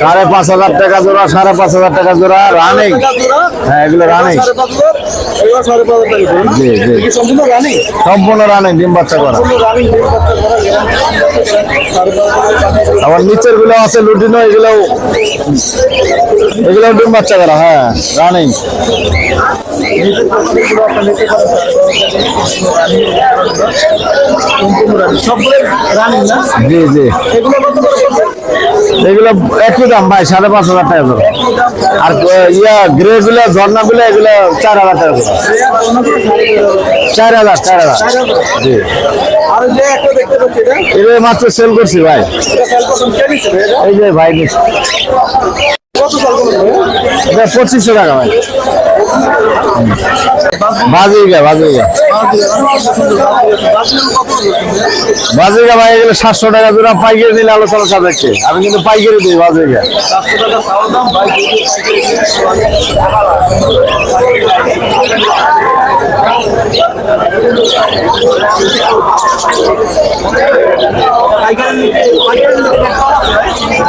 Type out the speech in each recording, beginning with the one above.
সাড়ে পাঁচ হাজার টাকা জোড়া সাড়ে পাঁচ হাজার টাকা জোড়া রানিং হ্যাঁ এগুলো রানিং জি জি। সম্পূর্ণ রানিং ডিম বাচ্চা করা। আবার নিচেরগুলো আছে লুটিনো এগুলো এগুলো ডিম বাচ্চা করা হ্যাঁ রানিং জি জি। এগুলো একই দাম ভাই সাড়ে পাঁচ হাজার টাকা করে। আর ইয়া গ্রে গুলো ঝর্ণা গুলো এগুলো চার হাজার টাকা করে। চার হাজার চার হাজার। জি। এটা? এগুলো মাত্র সেল করছি ভাই। এই যে ভাই পঁচিশশো টাকা ভাই। বাজিগা বাজিগা। বাজিগা ভাই, এগুলো সাতশো টাকা জোড়া পাইকারি নিলে আলোচনা সাপেক্ষে। আমি কিন্তু পাইকারি দিই বাজিগা।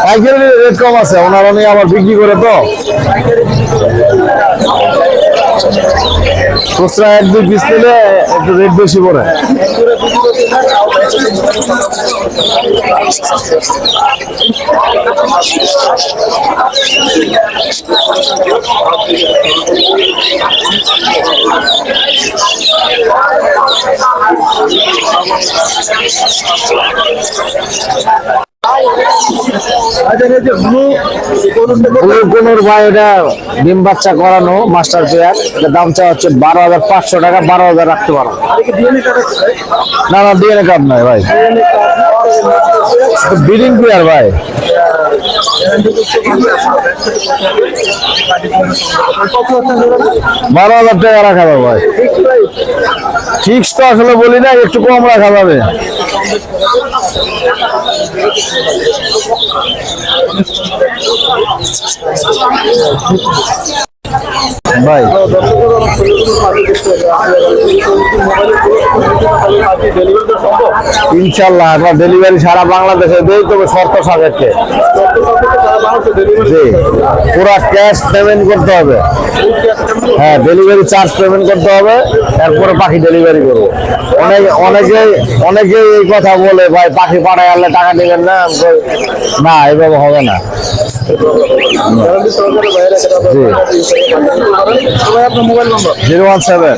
পাইকারি রেট কম আছে, ওনারা নিয়ে আবার বিক্রি করে তো। খুচরা এক দুই পিস নিলে একটু রেট বেশি পড়ে। কোনোর ভাই ডিম বাচ্চা করানো মাস্টার পেয়ার। এটা হচ্ছে বারো হাজার পাঁচশো টাকা, বারো হাজার রাখতে পারো। না না, ডিএনএ ভাই। বিডিং পেয়ার ভাই। বারো হাজার টাকা রাখা যাবে, ভাই। ফিক্স তো আসলে বলি না একটু কম রাখা যাবে। ভাই ইনশাল্লাহ আপনার ডেলিভারি সারা বাংলাদেশে দেই তবে শর্ত সাপেক্ষে। জি। পুরা ক্যাশ পেমেন্ট করতে হবে। হ্যাঁ ডেলিভারি চার্জ পেমেন্ট করতে হবে এরপরে পাখি ডেলিভারি করব। অনেক অনেকে অনেকেই এই কথা বলে ভাই পাখি পাঠায় আনলে টাকা নেবেন না? না এভাবে হবে না। Zero one seven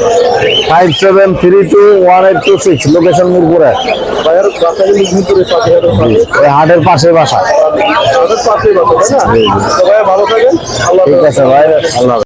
five seven three two one eight two six location মিরপুরে। হাটের পাশে বাসা। পাশেই বাসা তাই না? সবাই ভালো থাকেন। আল্লাহ ঠিক আছে ভাই আল্লাহ।